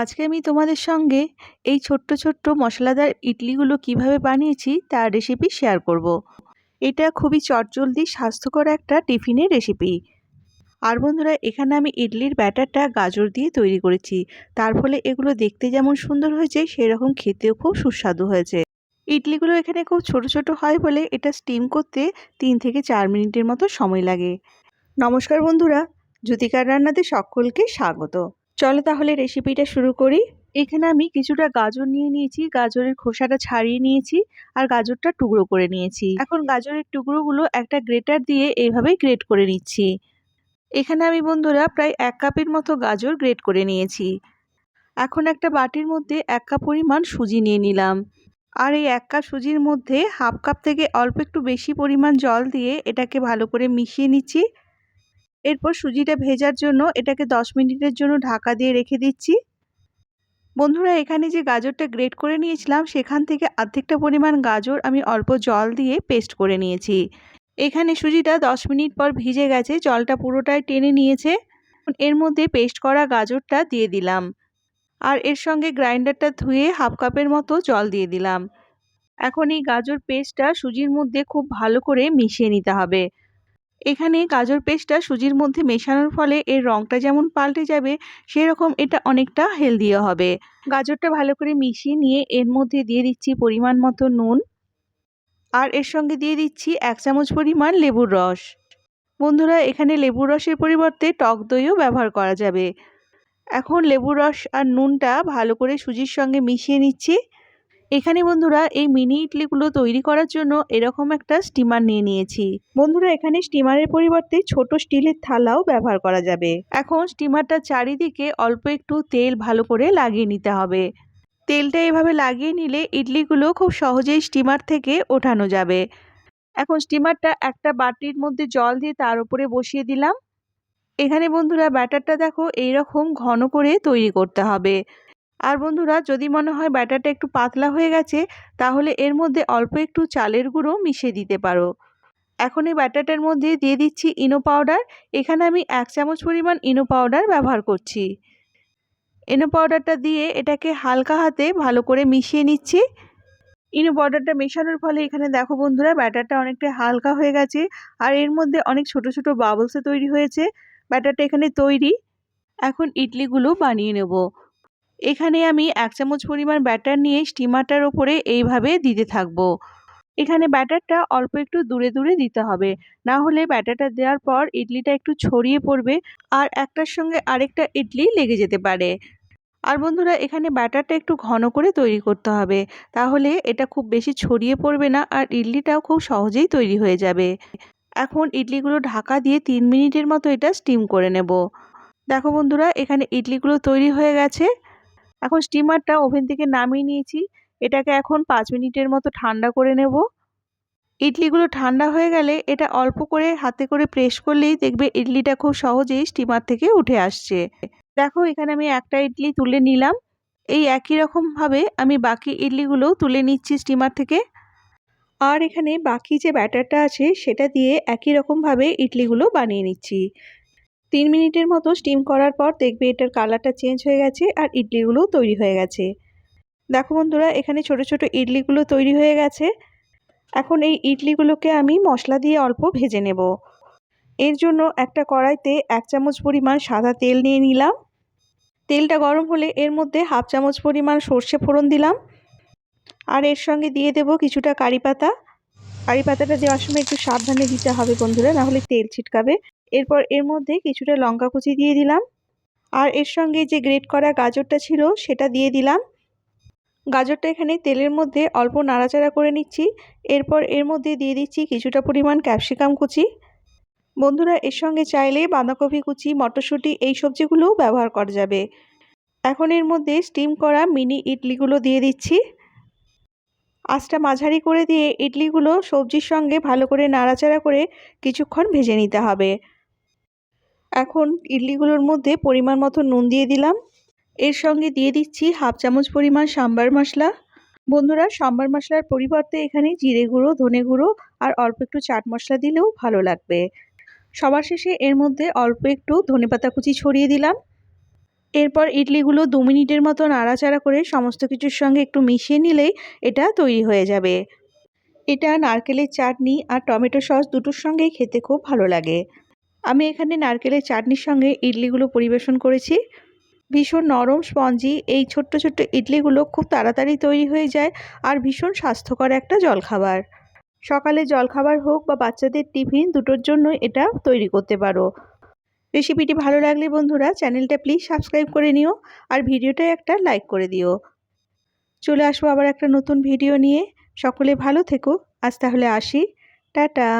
আজকে আমি তোমাদের সঙ্গে এই ছোট্ট ছোট্ট মশলাদার ইডলিগুলো কীভাবে বানিয়েছি তার রেসিপি শেয়ার করব। এটা খুবই চটজলদি স্বাস্থ্যকর একটা টিফিনের রেসিপি আর বন্ধুরা, এখানে আমি ইডলির ব্যাটারটা গাজর দিয়ে তৈরি করেছি। তার ফলে এগুলো দেখতে যেমন সুন্দর হয়েছে, সেরকম খেতেও খুব সুস্বাদু হয়েছে। ইডলিগুলো এখানে খুব ছোট ছোট হয় বলে এটা স্টিম করতে তিন থেকে চার মিনিটের মতো সময় লাগে। নমস্কার বন্ধুরা, জ্যোতিকার রান্নাতে সকলকে স্বাগত। চলো তাহলে রেসিপিটা শুরু করি। এখানে আমি কিছুটা গাজর নিয়ে নিয়েছি, গাজরের খোসাটা ছাড়িয়ে নিয়েছি আর গাজরটা টুকরো করে নিয়েছি। এখন গাজরের টুকরোগুলো একটা গ্রেটার দিয়ে এইভাবেই গ্রেট করে নিচ্ছি। এখানে আমি বন্ধুরা প্রায় এক কাপের মতো গাজর গ্রেট করে নিয়েছি। এখন একটা বাটির মধ্যে এক কাপ পরিমাণ সুজি নিয়ে নিলাম। আর এই এক কাপ সুজির মধ্যে হাফ কাপ থেকে অল্প একটু বেশি পরিমাণ জল দিয়ে এটাকে ভালো করে মিশিয়ে নিচ্ছি। এরপর সুজিটা ভেজার জন্য এটাকে 10 মিনিটের জন্য ঢাকা দিয়ে রেখে দিচ্ছি। বন্ধুরা, এখানে যে গাজরটা গ্রেট করে নিয়েছিলাম, সেখান থেকে অর্ধেকটা পরিমাণ গাজর আমি অল্প জল দিয়ে পেস্ট করে নিয়েছি। এখানে সুজিটা 10 মিনিট পর ভিজে গেছে, জলটা পুরোটাই টেনে নিয়েছে। এর মধ্যে পেস্ট করা গাজরটা দিয়ে দিলাম। আর এর সঙ্গে গ্রাইন্ডারটা ধুয়ে হাফ কাপের মতো জল দিয়ে দিলাম। এখন এই গাজর পেস্টটা সুজির মধ্যে খুব ভালো করে মিশিয়ে নিতে হবে। এখানে গাজর পেস্টটা সুজির মধ্যে মেশানোর ফলে এর রঙটা যেমন পাল্টে যাবে, সেরকম এটা অনেকটা হেলদিও হবে। গাজরটা ভালো করে মিশিয়ে নিয়ে এর মধ্যে দিয়ে দিচ্ছি পরিমাণ মতো নুন। আর এর সঙ্গে দিয়ে দিচ্ছি এক চামচ পরিমাণ লেবুর রস। বন্ধুরা, এখানে লেবুর রসের পরিবর্তে টক দইও ব্যবহার করা যাবে। এখন লেবুর রস আর নুনটা ভালো করে সুজির সঙ্গে মিশিয়ে নিচ্ছি। এখানে বন্ধুরা এই মিনি ইডলিগুলো তৈরি করার জন্য এরকম একটা স্টিমার নিয়ে নিয়েছি। বন্ধুরা, এখানে স্টিমারের পরিবর্তে ছোট স্টিলের থালাও ব্যবহার করা যাবে। এখন স্টিমারটার চারিদিকে অল্প একটু তেল ভালো করে লাগিয়ে নিতে হবে। তেলটা এভাবে লাগিয়ে নিলে ইডলিগুলো খুব সহজেই স্টিমার থেকে ওঠানো যাবে। এখন স্টিমারটা একটা বাটির মধ্যে জল দিয়ে তার উপরে বসিয়ে দিলাম। এখানে বন্ধুরা ব্যাটারটা দেখো, এইরকম ঘন করে তৈরি করতে হবে। আর বন্ধুরা, যদি মনে হয় ব্যাটারটা একটু পাতলা হয়ে গেছে, তাহলে এর মধ্যে অল্প একটু চালের গুঁড়ো মিশিয়ে দিতে পারো। এখন এই ব্যাটারটার মধ্যে দিয়ে দিচ্ছি ইনো পাউডার। এখানে আমি এক চামচ পরিমাণ ইনো পাউডার ব্যবহার করছি। ইনো পাউডারটা দিয়ে এটাকে হালকা হাতে ভালো করে মিশিয়ে নিচ্ছি। ইনো পাউডারটা মেশানোর ফলে এখানে দেখো বন্ধুরা, ব্যাটারটা অনেকটা হালকা হয়ে গেছে আর এর মধ্যে অনেক ছোট ছোট বাবলসে তৈরি হয়েছে। ব্যাটারটা এখানে তৈরি। এখন ইডলিগুলো বানিয়ে নেব। এখানে আমি এক চামচ পরিমাণ ব্যাটার নিয়ে স্টিমারটার ওপরে এইভাবে দিতে থাকব। এখানে ব্যাটারটা অল্প একটু দূরে দূরে দিতে হবে। না হলে ব্যাটারটা দেওয়ার পর ইডলিটা একটু ছড়িয়ে পড়বে আর একটার সঙ্গে আরেকটা ইডলি লেগে যেতে পারে। আর বন্ধুরা, এখানে ব্যাটারটা একটু ঘন করে তৈরি করতে হবে। তাহলে এটা খুব বেশি ছড়িয়ে পড়বে না আর ইডলিটাও খুব সহজেই তৈরি হয়ে যাবে। এখন ইডলিগুলো ঢাকা দিয়ে তিন মিনিটের মতো এটা স্টিম করে নেব। দেখো বন্ধুরা, এখানে ইডলিগুলো তৈরি হয়ে গেছে। এখন স্টিমারটা ওভেন থেকে নামিয়ে নিয়েছি। এটাকে এখন পাঁচ মিনিটের মতো ঠান্ডা করে নেব। ইডলিগুলো ঠান্ডা হয়ে গেলে এটা অল্প করে হাতে করে প্রেস করলেই দেখবে ইডলিটা খুব সহজেই স্টিমার থেকে উঠে আসছে। দেখো, এখানে আমি একটা ইডলি তুলে নিলাম। এই একই রকমভাবে আমি বাকি ইডলিগুলোও তুলে নিচ্ছি স্টিমার থেকে। আর এখানে বাকি যে ব্যাটারটা আছে, সেটা দিয়ে একই রকমভাবে ইডলিগুলো বানিয়ে নিচ্ছি। তিন মিনিটের মতো স্টিম করার পর দেখবে এটার কালারটা চেঞ্জ হয়ে গেছে আর ইডলিগুলোও তৈরি হয়ে গেছে। দেখো বন্ধুরা, এখানে ছোট ছোট ইডলিগুলো তৈরি হয়ে গেছে। এখন এই ইডলিগুলোকে আমি মশলা দিয়ে অল্প ভেজে নেব। এর জন্য একটা কড়াইতে এক চামচ পরিমাণ সাদা তেল নিয়ে নিলাম। তেলটা গরম হলে এর মধ্যে হাফ চামচ পরিমাণ সর্ষে ফোড়ন দিলাম। আর এর সঙ্গে দিয়ে দেব কিছুটা কারি পাতা। কারি পাতাটা দেওয়ার সময় একটু সাবধানে দিতে হবে বন্ধুরা, নাহলে তেল ছিটকাবে। এরপর এর মধ্যে কিছুটা লঙ্কা কুচি দিয়ে দিলাম। আর এর সঙ্গে যে গ্রেট করা গাজরটা ছিল সেটা দিয়ে দিলাম। গাজরটা এখানে তেলের মধ্যে অল্প নাড়াচাড়া করে নিচ্ছি। এরপর এর মধ্যে দিয়ে দিচ্ছি কিছুটা পরিমাণ ক্যাপসিকাম কুচি। বন্ধুরা, এর সঙ্গে চাইলে বাঁধাকপি কুচি, মটরশুঁটি এই সবজিগুলোও ব্যবহার করা যাবে। এখন এর মধ্যে স্টিম করা মিনি ইডলিগুলো দিয়ে দিচ্ছি। আঁচটা মাঝারি করে দিয়ে ইডলিগুলো সবজির সঙ্গে ভালো করে নাড়াচাড়া করে কিছুক্ষণ ভেজে নিতে হবে। এখন ইডলিগুলোর মধ্যে পরিমাণ মতো নুন দিয়ে দিলাম। এর সঙ্গে দিয়ে দিচ্ছি হাফ চামচ পরিমাণ সাম্বার মশলা। বন্ধুরা, সাম্বার মশলার পরিবর্তে এখানে জিরে গুঁড়ো, ধনে গুঁড়ো আর অল্প একটু চাট মশলা দিলেও ভালো লাগবে। সবার শেষে এর মধ্যে অল্প একটু ধনেপাতা কুচি ছড়িয়ে দিলাম। এরপর ইডলিগুলো দু মিনিটের মতো নাড়াচাড়া করে সমস্ত কিছুর সঙ্গে একটু মিশিয়ে নিলেই এটা তৈরি হয়ে যাবে। এটা নারকেলের চাটনি আর টমেটো সস দুটোর সঙ্গেই খেতে খুব ভালো লাগে। আমি এখানে নারকেলের চাটনির সঙ্গে ইডলিগুলো পরিবেশন করেছি। ভীষণ নরম স্পঞ্জি, এই ছোট্ট ছোট্ট ইডলিগুলো খুব তাড়াতাড়ি তৈরি হয়ে যায় আর ভীষণ স্বাস্থ্যকর একটা জলখাবার। সকালে জলখাবার হোক বা বাচ্চাদের টিফিন, দুটোর জন্য এটা তৈরি করতে পারো। রেসিপিটি ভালো লাগলে বন্ধুরা চ্যানেলটা প্লিজ সাবস্ক্রাইব করে নিও আর ভিডিওটায় একটা লাইক করে দিও। চলে আসব আবার একটা নতুন ভিডিও নিয়ে। সকলে ভালো থেকো। আজ তাহলে আসি। টাটা।